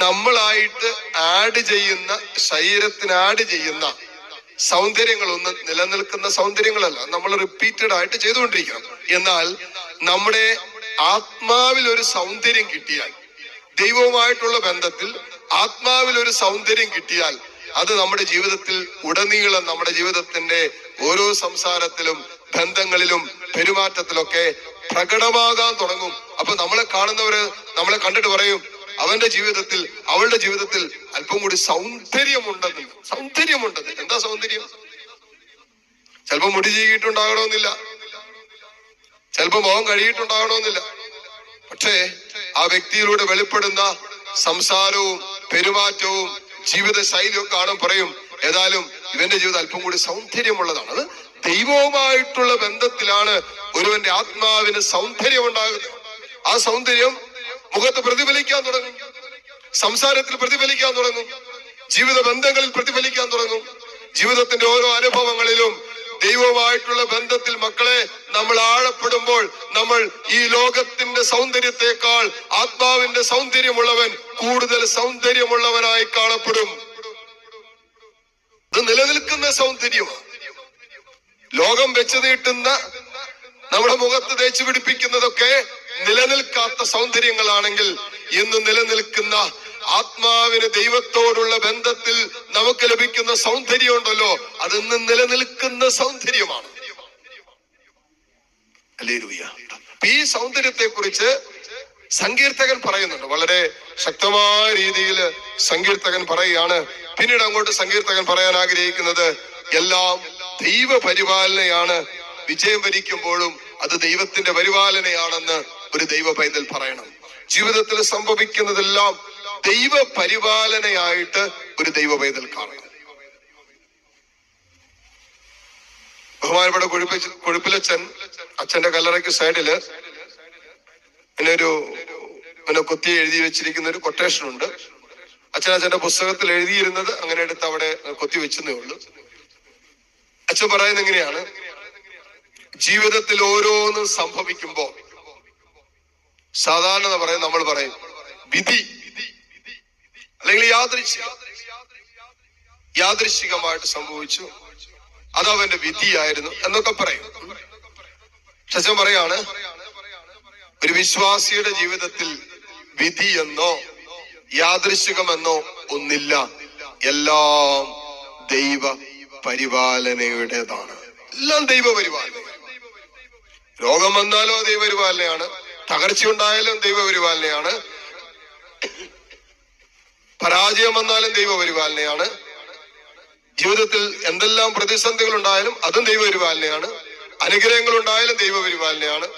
നമ്മളായിട്ട് ആഡ് ചെയ്യുന്ന ശരീരത്തിന് ആഡ് ചെയ്യുന്ന സൗന്ദര്യങ്ങളൊന്നും നിലനിൽക്കുന്ന സൗന്ദര്യങ്ങളല്ല. നമ്മൾ റിപ്പീറ്റഡ് ആയിട്ട് ചെയ്തുകൊണ്ടിരിക്കണം. എന്നാൽ നമ്മുടെ ആത്മാവിൽ ഒരു സൗന്ദര്യം കിട്ടിയാൽ ദൈവവുമായിട്ടുള്ള ബന്ധത്തിൽ ആത്മാവിൽ ഒരു സൗന്ദര്യം കിട്ടിയാൽ അത് നമ്മുടെ ജീവിതത്തിൽ ഉടനീളം നമ്മുടെ ജീവിതത്തിന്റെ ഓരോ സംസാരത്തിലും ബന്ധങ്ങളിലും പെരുമാറ്റത്തിലൊക്കെ പ്രകടമാകാൻ തുടങ്ങും. അപ്പൊ നമ്മളെ കാണുന്നവര് നമ്മളെ കണ്ടിട്ട് പറയും അവന്റെ ജീവിതത്തിൽ അവളുടെ ജീവിതത്തിൽ അല്പം കൂടി സൗന്ദര്യമുണ്ടെന്ന്. സൗന്ദര്യമുണ്ടെന്ന്. എന്താ സൗന്ദര്യം? ചിലപ്പോ മുടി ചീകിയിട്ടുണ്ടാകണമെന്നില്ല. ചിലപ്പോ മുഖം കഴുകിയിട്ടുണ്ടാകണമെന്നില്ല. പക്ഷേ ആ വ്യക്തിയിലൂടെ വെളിപ്പെടുന്ന സംസാരവും പെരുമാറ്റവും ജീവിത ശൈലിയും കാണും പറയും ഏതായാലും ഇവന്റെ ജീവിതം അല്പം കൂടി സൗന്ദര്യമുള്ളതാണ്. അത് ദൈവവുമായിട്ടുള്ള ബന്ധത്തിലാണ് ഒരുവന്റെ ആത്മാവിന് സൗന്ദര്യം ഉണ്ടാകുന്നത് ആ സൗന്ദര്യം മുഖത്ത് പ്രതിഫലിക്കാൻ തുടങ്ങും. സംസാരത്തിൽ പ്രതിഫലിക്കാൻ തുടങ്ങും. ജീവിത ബന്ധങ്ങളിൽ പ്രതിഫലിക്കാൻ തുടങ്ങും. ജീവിതത്തിന്റെ ഓരോ അനുഭവങ്ങളിലും ദൈവമായിട്ടുള്ള ബന്ധത്തിൽ മക്കളെ നമ്മൾ ആഴപ്പെടുമ്പോൾ നമ്മൾ ഈ ലോകത്തിന്റെ സൗന്ദര്യത്തെക്കാൾ ആത്മാവിന്റെ സൗന്ദര്യമുള്ളവൻ കൂടുതൽ സൗന്ദര്യമുള്ളവനായി കാണപ്പെടും. അത് നിലനിൽക്കുന്ന സൗന്ദര്യമാണ് ലോകം വെച്ച് നീട്ടുന്ന നമ്മുടെ മുഖത്ത് തേച്ചു പിടിപ്പിക്കുന്നതൊക്കെ നിലനിൽക്കാത്ത സൗന്ദര്യങ്ങളാണെങ്കിൽ ഇന്ന് നിലനിൽക്കുന്ന ആത്മാവിന് ദൈവത്തോടുള്ള ബന്ധത്തിൽ നമുക്ക് ലഭിക്കുന്ന സൗന്ദര്യം ഉണ്ടല്ലോ അതിന്ന് നിലനിൽക്കുന്ന സൗന്ദര്യമാണ്. ഈ സൗന്ദര്യത്തെ കുറിച്ച് സങ്കീർത്തകൻ പറയുന്നുണ്ട്. വളരെ ശക്തമായ രീതിയിൽ സങ്കീർത്തകൻ പറയുകയാണ്. പിന്നീട് അങ്ങോട്ട് സങ്കീർത്തകൻ പറയാൻ ആഗ്രഹിക്കുന്നത് എല്ലാം ദൈവ പരിപാലനയാണ് വിജയം വരിക്കുമ്പോഴും അത് ദൈവത്തിന്റെ പരിപാലനയാണെന്ന് ഒരു ദൈവ പൈതൽ പറയണം. ജീവിതത്തിൽ സംഭവിക്കുന്നതെല്ലാം ദൈവ പരിപാലനയായിട്ട് ഒരു ദൈവ കാണണം ബഹുമാനപ്പെട്ട കൊഴുപ്പ കൊഴുപ്പിലച്ചൻ അച്ഛന്റെ കല്ലറയ്ക്ക് സൈഡിൽ പിന്നെ ഒരു ഇങ്ങനെ കുത്തി എഴുതി വെച്ചിരിക്കുന്ന ഒരു കൊട്ടേഷൻ ഉണ്ട്. അച്ഛൻ അച്ഛന്റെ പുസ്തകത്തിൽ എഴുതിയിരുന്നത് അങ്ങനെ എടുത്ത് അവിടെ കൊത്തി വെച്ചെന്നേ ഉള്ളൂ. അച്ഛൻ പറയുന്നത് എങ്ങനെയാണ്? ജീവിതത്തിൽ ഓരോന്നും സംഭവിക്കുമ്പോ സാധാരണ പറയും നമ്മൾ പറയും വിധി അല്ലെങ്കിൽ യാദൃശ്യ യാദൃശികമായിട്ട് സംഭവിച്ചു. അത് അവന്റെ വിധിയായിരുന്നു എന്നൊക്കെ പറയും. ശശൻ പറയാണ് ഒരു വിശ്വാസിയുടെ ജീവിതത്തിൽ വിധി എന്നോ യാദൃശികമെന്നോ ഒന്നില്ല. എല്ലാം ദൈവ പരിപാലനയുടേതാണ്. എല്ലാം ദൈവ പരിപാലന. രോഗം വന്നാലോ ദൈവപരിപാലനയാണ് തകർച്ച ഉണ്ടായാലും ദൈവപരിപാലനയാണ് പരാജയം വന്നാലും ദൈവപരിപാലനയാണ്. ജീവിതത്തിൽ എന്തെല്ലാം പ്രതിസന്ധികൾ ഉണ്ടായാലും അതും ദൈവപരിപാലനയാണ്. അനുഗ്രഹങ്ങൾ ഉണ്ടായാലും ദൈവപരിപാലനയാണ്.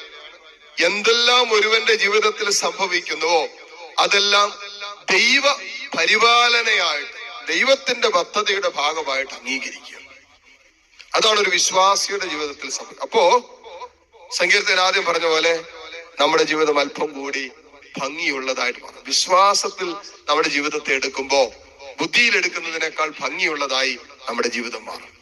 എന്തെല്ലാം ഒരുവന്റെ ജീവിതത്തിൽ സംഭവിക്കുന്നുവോ അതെല്ലാം ദൈവ പരിപാലനയായിട്ട് ദൈവത്തിന്റെ പദ്ധതിയുടെ ഭാഗമായിട്ട് അംഗീകരിക്കുക. അതാണ് ഒരു വിശ്വാസിയുടെ ജീവിതത്തിൽ സംഭവിക്കുക അപ്പോ സങ്കീർത്തൻ ആദ്യം പറഞ്ഞ പോലെ നമ്മുടെ ജീവിതം അല്പം കൂടി ഭംഗിയുള്ളതായിട്ട് മാറും വിശ്വാസത്തിൽ നമ്മുടെ ജീവിതത്തെ എടുക്കുമ്പോൾ ബുദ്ധിയിൽ എടുക്കുന്നതിനേക്കാൾ ഭംഗിയുള്ളതായി നമ്മുടെ ജീവിതം മാറും.